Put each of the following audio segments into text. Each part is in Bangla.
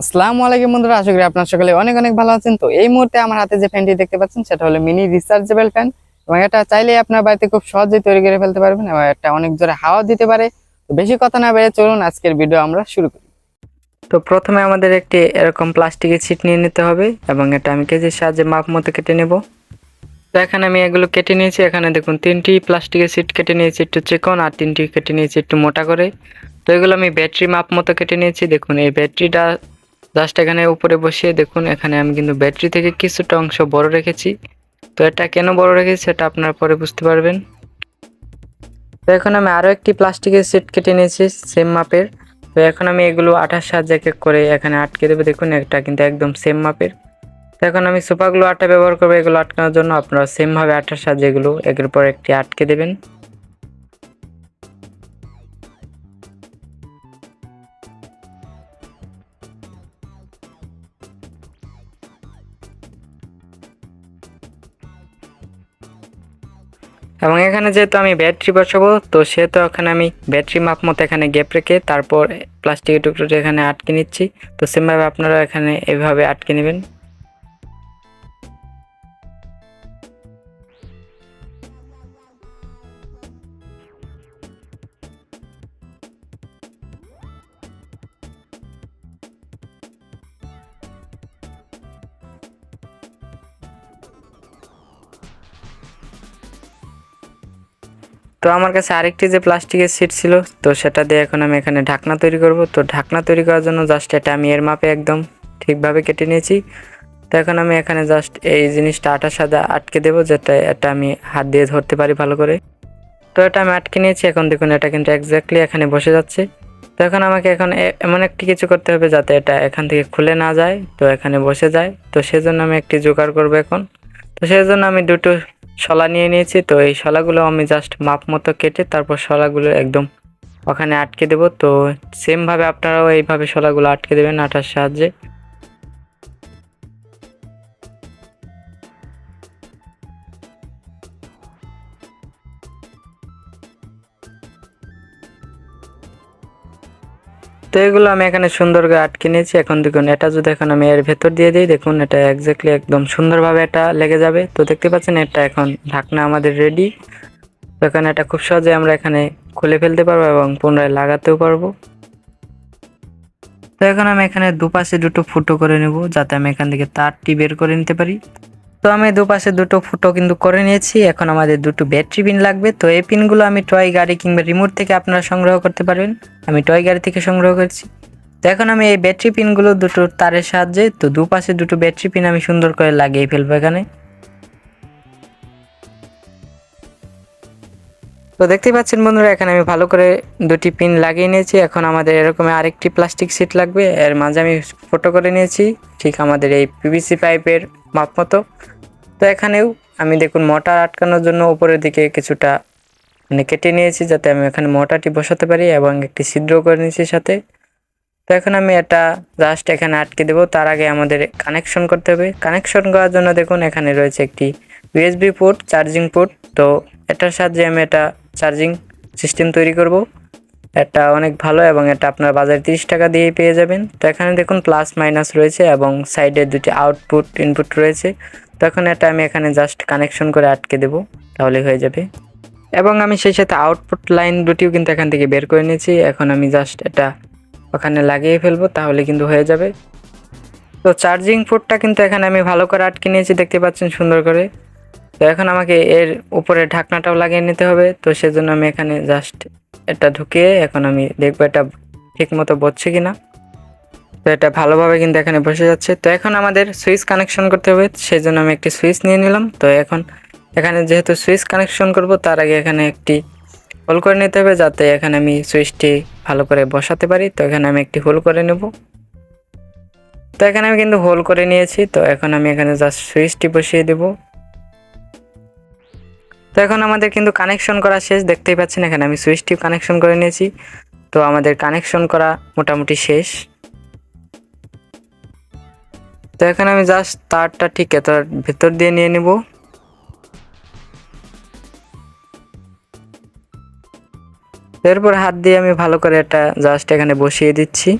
আসসালামু আলাইকুম বন্ধুরা, আশা করি আপনার সকলে অনেক অনেক ভালো আছেন। তো এই মুহূর্তে আমার হাতে যে ফ্যানটি দেখতে পাচ্ছেন, সেটা হলো মিনি রিচার্জেবল ফ্যান এবং এটা চাইলে আপনার বাড়িতে খুব সহজেই তৈরি করে ফেলতে পারবেন এবং এটা অনেক জোরে হাওয়া দিতে পারে। তো বেশি কথা না বেড়ে চলুন, আজকের ভিডিও আমরা শুরু করি। তো প্রথমে আমাদের একটি এরকম প্লাস্টিকের সিট নিয়ে নিতে হবে এবং এটা আমি কেজির সাহায্যে মাপ মতো কেটে নেব। তো এখানে আমি এগুলো কেটে নিয়েছি। এখানে দেখুন, তিনটি প্লাস্টিকের সিট কেটে নিয়েছি, একটু চিকন আর তিনটি কেটে নিয়েছি একটু মোটা করে। তো এগুলো আমি ব্যাটারি মাপ মতো কেটে নিয়েছি। দেখুন, এই ব্যাটারিটা জাস্ট এখানে উপরে বসিয়ে দেখুন, এখানে আমি কিন্তু ব্যাটারি থেকে কিছুটা অংশ বড় রেখেছি। তো এটা কেন বড় রেখেছি সেটা আপনারা পরে বুঝতে পারবেন। তো এখন আমি আরও একটি প্লাস্টিকের সিট কেটে নিয়েছি সেম মাপের তো এখন আমি এগুলো আঠার সাহায্যে এক করে এখানে আটকে দেবো। দেখুন, এটা কিন্তু একদম সেম মাপের তো এখন আমি সুপারগুলো আটা ব্যবহার করব, এগুলো আটকানোর জন্য আপনারা সেমভাবে আটার সাহায্যে এগুলো একের পর একটি আটকে দেবেন। এবং এখানে যেহেতু আমি ব্যাটারি বসাবো, তো সেহেতু এখানে আমি ব্যাটারি মাপ মতো এখানে গ্যাপ রেখে তারপর প্লাস্টিকের টুকরোটা এখানে আটকে নিচ্ছি। তো সেমভাবে আপনারা এখানে এভাবে আটকে নেবেন। তো আমার কাছে আরেকটি যে প্লাস্টিকের সিট ছিল, তো সেটা দিয়ে এখন আমি এখানে ঢাকনা তৈরি করব। তো ঢাকনা তৈরি করার জন্য জাস্ট এটা আমি এর মাপে একদম ঠিকভাবে কেটে নিয়েছি। তো এখন আমি এখানে জাস্ট এই জিনিসটা আটার সাথে আটকে দেবো যেটা এটা আমি হাত দিয়ে ধরতে পারি ভালো করে। তো এটা আমি আটকে নিয়েছি, এখন দেখুন এটা কিন্তু এক্স্যাক্টলি এখানে বসে যাচ্ছে। তো এখন আমাকে এখন এমন একটি কিছু করতে হবে যাতে এটা এখান থেকে খুলে না যায়, তো এখানে বসে যায়। তো সেজন্য আমি একটি জোগাড় করব এখন। তো সেই জন্য আমি দুটো শলা নিয়ে নিয়েছি, তো এই শলাগুলো আমি জাস্ট মাপ মতো কেটে তারপর শলাগুলো একদম ওখানে আটকে দেবো। তো সেমভাবে আপনারাও এইভাবে শলাগুলো আটকে দেবেন আটার সাহায্যে। এগুলো আমি এখানে সুন্দর করে আটকে নিয়েছি। এখন দেখুন, এটা যদি এখন আমি এর ভেতর দিয়ে দিই, দেখুন, এটা এক্স্যাক্টলি একদম সুন্দরভাবে এটা লেগে যাবে। তো দেখতে পাচ্ছেন, এটা এখন ঢাকনা আমাদের রেডি তো এখানে এটা খুব সহজে আমরা এখানে খুলে ফেলতে পারব এবং পুনরায় লাগাতেও পারব। তো এখন আমি এখানে দুপাশে দুটো ফুটো করে নেব, যাতে আমি এখান থেকে তারটি বের করে নিতে পারি। তো আমি দুপাশে দুটো ফুটো কিন্তু করে নিয়েছি। এখন আমাদের দুটো ব্যাটারি পিন লাগবে। তো এই পিনগুলো আমি টয় গাড়ি কিংবা রিমোট থেকে আপনারা সংগ্রহ করতে পারবেন। আমি টয় গাড়ি থেকে সংগ্রহ করেছি। তো এখন আমি এই ব্যাটারি পিনগুলো দুটো তারের সাহায্যে, তো দুপাশে দুটো ব্যাটারি পিন আমি সুন্দর করে লাগিয়ে ফেলব এখানে। তো দেখতেই পাচ্ছেন বন্ধুরা, এখানে আমি ভালো করে দুটি পিন লাগিয়ে নিয়েছি। এখন আমাদের এরকম আরেকটি প্লাস্টিক সিট লাগবে। এর মাঝে আমি ফটো করে নিয়েছি। ঠিক আমাদের এই পিভিসি পাইপের মাপ মতো। তো এখানেও আমি দেখুন মোটর আটকানোর জন্য উপরের দিকে কিছুটা মানে কেটে নিয়েছি যাতে আমি এখানে মোটরটি বসাতে পারি এবং একটি ছিদ্র করে নিয়েছি সাথে। তো এখন আমি এটা জাস্ট এখানে আটকে দেবো। তার আগে আমাদের কানেকশন করতে হবে। কানেকশন করার জন্য দেখুন এখানে রয়েছে একটি ইউএসবি পোর্ট চার্জিং পোর্ট তো এটার সাহায্যে আমি এটা চার্জিং সিস্টেম তৈরি করব। এটা অনেক ভালো এবং এটা আপনার বাজারে তিরিশ টাকা দিয়ে পেয়ে যাবেন। তো এখানে দেখুন প্লাস মাইনাস রয়েছে এবং সাইডে দুটি আউটপুট ইনপুট রয়েছে। তো এখন এটা আমি এখানে জাস্ট কানেকশন করে আটকে দেবো, তাহলে হয়ে যাবে। এবং আমি সেই সাথে আউটপুট লাইন দুটিও কিন্তু এখান থেকে বের করে নিয়েছি। এখন আমি জাস্ট এটা ওখানে লাগিয়ে ফেলব, তাহলে কিন্তু হয়ে যাবে। তো চার্জিং পোর্টটা কিন্তু এখানে আমি ভালো করে আটকে নিয়েছি, দেখতে পাচ্ছেন সুন্দর করে। তো এখন আমাকে এর উপরে ঢাকনাটাও লাগিয়ে নিতে হবে। তো সেজন্য আমি এখানে জাস্ট এটা ঢুকিয়ে এখন আমি দেখব এটা ঠিক মতো বসছে কিনা। তো এটা ভালোভাবে কিন্তু এখানে বসে যাচ্ছে। তো এখন আমাদের সুইচ কানেকশন করতে হবে সেই জন্য আমি একটি সুইচ নিয়ে নিলাম। তো এখন এখানে যেহেতু সুইচ কানেকশন করব, তার আগে এখানে একটি হোল করে নিতে হবে যাতে এখানে আমি সুইচটি ভালো করে বসাতে পারি। তো এখানে আমি একটি হোল করে নেব। তো এখানে আমি কিন্তু হোল করে নিয়েছি। তো এখন আমি এখানে জাস্ট সুইচটি বসিয়ে দেবো। তো এখন আমাদের কিন্তু কানেকশন করা শেষ, দেখতেই পাচ্ছেন এখানে আমি সুইচটি কানেকশন করে নিয়েছি। তো আমাদের কানেকশন করা মোটামুটি শেষ। তো এখন আমি জাস্ট তারটা ঠিক এটার ভেতর দিয়ে নিয়ে নেব। এরপর হাত দিয়ে আমি ভালো করে এটা জাস্ট এখানে বসিয়ে দিচ্ছি।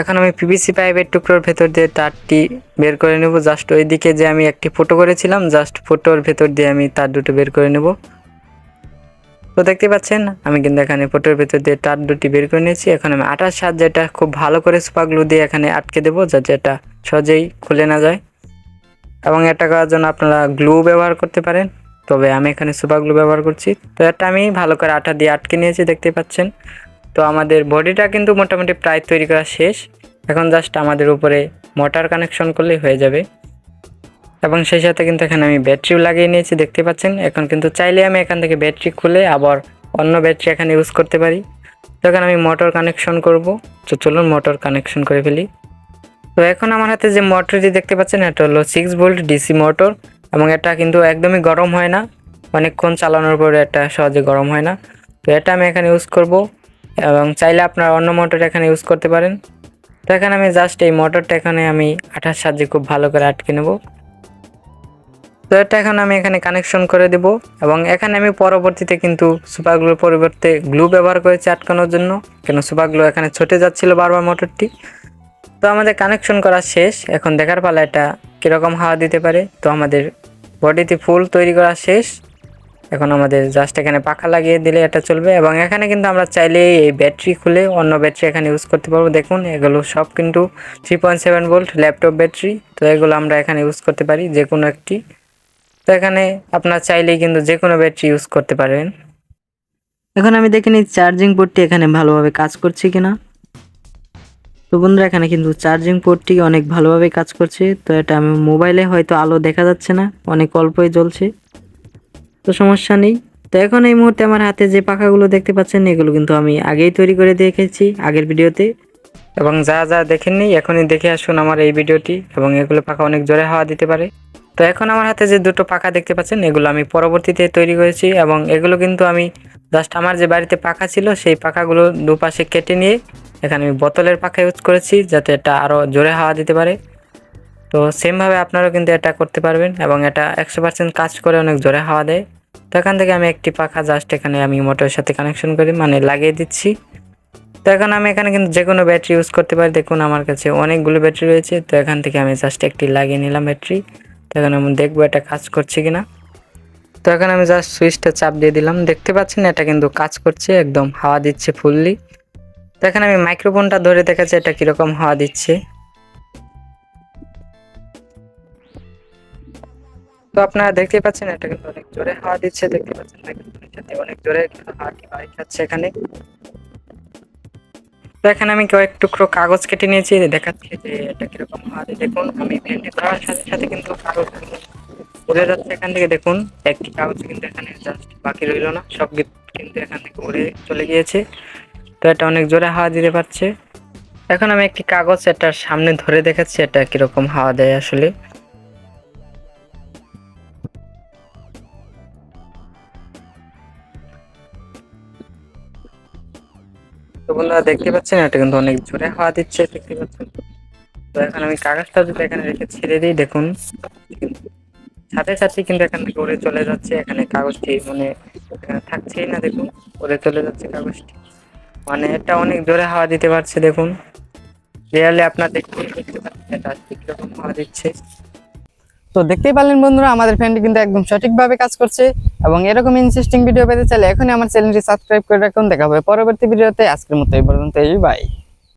এখন আমি পিভিসি পাইপের টুকরোর ভেতর দিয়ে তারটি বের করে নেব। জাস্ট ওই দিকে যে আমি একটি ফটো করেছিলাম জাস্ট ফটোর ভেতর দিয়ে আমি তার দুটো বের করে নেব। তো দেখতে পাচ্ছেন, আমি কিন্তু এখানে ফটোর ভেতর দিয়ে তার দুটি বের করে নিয়েছি। এখন আমি আটার সাহায্যে যেটা খুব ভালো করে সুপাগ্লু দিয়ে এখানে আটকে দেবো, যাতে এটা সহজেই খুলে না যায়। এবং এটা করার জন্য আপনারা গ্লু ব্যবহার করতে পারেন। তবে আমি এখানে সুপার গ্লু ব্যবহার করছি। তো এটা আমি ভালো করে আটা দিয়ে আটকে নিয়েছি, দেখতে পাচ্ছেন। তো আমাদের বডিটা কিন্তু মোটামুটি প্রায় তৈরি করা শেষ। এখন জাস্ট আমাদের উপরে মোটর কানেকশন করলেই হয়ে যাবে। এবং সেই সাথে কিন্তু এখানে আমি ব্যাটারিও লাগিয়ে নিয়েছি, দেখতে পাচ্ছেন? এখন কিন্তু চাইলে আমি এখান থেকে ব্যাটারি খুলে আবার অন্য ব্যাটারি এখানে ইউজ করতে পারি। তো এখানে আমি মোটর কানেকশন করব। তো চলুন মোটর কানেকশন করে ফেলি। তো এখন আমার হাতে যে মোটরটি দেখতে পাচ্ছেন, এটা হলো সিক্স ভোল্ট ডিসি মোটর এবং এটা কিন্তু একদমই গরম হয় না। অনেকক্ষণ চালানোর পরে এটা সহজে গরম হয় না। তো এটা আমি এখানে ইউজ করব। এবং চাইলে আপনারা অন্য মোটর এখানে ইউজ করতে পারেন। তো এখানে আমি জাস্ট এই মোটরটা এখানে আমি আঠার সাহায্যে খুব ভালো করে আটকে নেব। তো এটা এখন আমি এখানে কানেকশন করে দেব এবং এখানে আমি পরবর্তীতে কিন্তু সুপারগ্লুর পরিবর্তে গ্লু ব্যবহার করেছি আটকানোর জন্য। কেন সুপারগ্লু এখানে ছুটে যাচ্ছিল বারবার মোটরটি। তো আমাদের কানেকশন করা শেষ। এখন দেখার পালা এটা কীরকম হাওয়া দিতে পারে। তো আমাদের বডিতে ফুল তৈরি করা শেষ। এখন আমাদের জাস্ট এখানে পাখা লাগিয়ে দিলে এটা চলবে এবং এখানে কিন্তু আমরা চাইলে এই ব্যাটারি খুলে অন্য ব্যাটারি এখানে ইউজ করতে পারব। দেখুন, এগুলো সব কিন্তু three point seven volt laptop battery তো এগুলো আমরা এখানে ইউজ করতে পারি যে কোনো একটি। তো এখানে আপনার চাইলেই কিন্তু যে কোনো ব্যাটারি ইউজ করতে পারবেন। এখন আমি দেখে নিই চার্জিং পোর্টটি এখানে ভালোভাবে কাজ করছে কিনা। তো বন্ধুরা, এখানে কিন্তু চার্জিং পোর্টটি অনেক ভালোভাবে কাজ করছে, তো এটা আমি মোবাইলে হয়তো আলো দেখা যাচ্ছে না, অনেক অল্পই জ্বলছে। তো সমস্যা নেই। তো এখন এই মুহূর্তে আমার হাতে যে পাখাগুলো দেখতে পাচ্ছেন, এগুলো কিন্তু আমি আগেই তৈরি করে দেখেছি আগের ভিডিওতে। এবং যা যা দেখেননি এখনই দেখে আসুন আমার এই ভিডিওটি, এবং এগুলো পাখা অনেক জোরে হাওয়া দিতে পারে। তো এখন আমার হাতে যে দুটো পাখা দেখতে পাচ্ছেন, এগুলো আমি পরবর্তীতে তৈরি করেছি, এবং এগুলো কিন্তু আমি জাস্ট আমার যে বাড়িতে পাখা ছিল, সেই পাখাগুলো দুপাশে কেটে নিয়ে এখানে আমি বোতলের পাখা ইউজ করেছি, যাতে এটা আরও জোরে হাওয়া দিতে পারে। তো সেমভাবে আপনারাও কিন্তু এটা করতে পারবেন এবং এটা একশো পার্সেন্ট কাজ করে অনেক জোরে হাওয়া দেয়। তো এখান থেকে আমি একটি পাখা জাস্ট এখানে আমি মোটরের সাথে কানেকশন করি মানে লাগিয়ে দিচ্ছি। তো এখন আমি এখানে কিন্তু যে কোনো ব্যাটারি ইউজ করতে পারি। দেখুন আমার কাছে অনেকগুলো ব্যাটারি রয়েছে। তো এখান থেকে আমি জাস্ট একটি লাগিয়ে নিলাম ব্যাটারি তো এখন আমি দেখব এটা কাজ করছে কিনা। তো এখন আমি জাস্ট সুইচটা চাপ দিয়ে দিলাম। দেখতে পাচ্ছেন এটা কিন্তু কাজ করছে, একদম হাওয়া দিচ্ছে ফুললি তো এখানে আমি মাইক্রোফোনটা ধরে দেখাচ্ছি, এটা কীরকম হাওয়া দিচ্ছে। তো আপনারা দেখতে পাচ্ছেন, এটা কিন্তু অনেক জোরে হাওয়া দিচ্ছে দেখতে পাচ্ছেন অনেক জোরে হাওয়াটি বাড়ি খাচ্ছে এখানে। তো এখানে আমি কয়েক টুকরো কাগজ কেটে নিয়েছি দেখাচ্ছি যে এটা কীরকম হাওয়া দেখুন। আমি ভেন্টি করার সাথে সাথে কিন্তু কাগজ উড়ে যাচ্ছে এখান থেকে, দেখুন। একটি কাগজ কিন্তু এখানে জাস্ট বাকি রইল না, সব কিন্তু এখান থেকে উড়ে চলে গিয়েছে। তো এটা অনেক জোরে হাওয়া দিতে পারছে। এখন আমি একটি কাগজ এটার সামনে ধরে দেখাচ্ছি, এটা কীরকম হাওয়া দেয় আসলে। তো বন্ধুরা দেখতে পাচ্ছেন, এটা কিন্তু অনেক জোরে হাওয়া দিচ্ছে, দেখতে পাচ্ছেন। তো এখন আমি কাগজটা যদি এখানে রেখে ছেড়ে দিই, দেখুন। সাথে সাথে কিন্তু এখান থেকে উড়ে চলে যাচ্ছে, এখানে কাগজটি মানে এখানে থাকছেই না, দেখুন। উড়ে চলে যাচ্ছে কাগজটি। মানে এটা অনেক জোরে হাওয়া দিতে পারছে, দেখুন। রিয়ালি আপনার দেখতে দেখতে পাচ্ছেন, এটা কীরকম হাওয়া দিচ্ছে। তো দেখতেই পারলেন বন্ধুরা, আমাদের ফ্যানটি কিন্তু একদম সঠিকভাবে কাজ করছে এবং এরকম ইন্টারেস্টিং ভিডিও পেতে চাইলে এখনই আমার চ্যানেলটি সাবস্ক্রাইব করে রাখুন। দেখা হবে পরবর্তী ভিডিওতে আজকের মতো এই পর্যন্ত এই বাই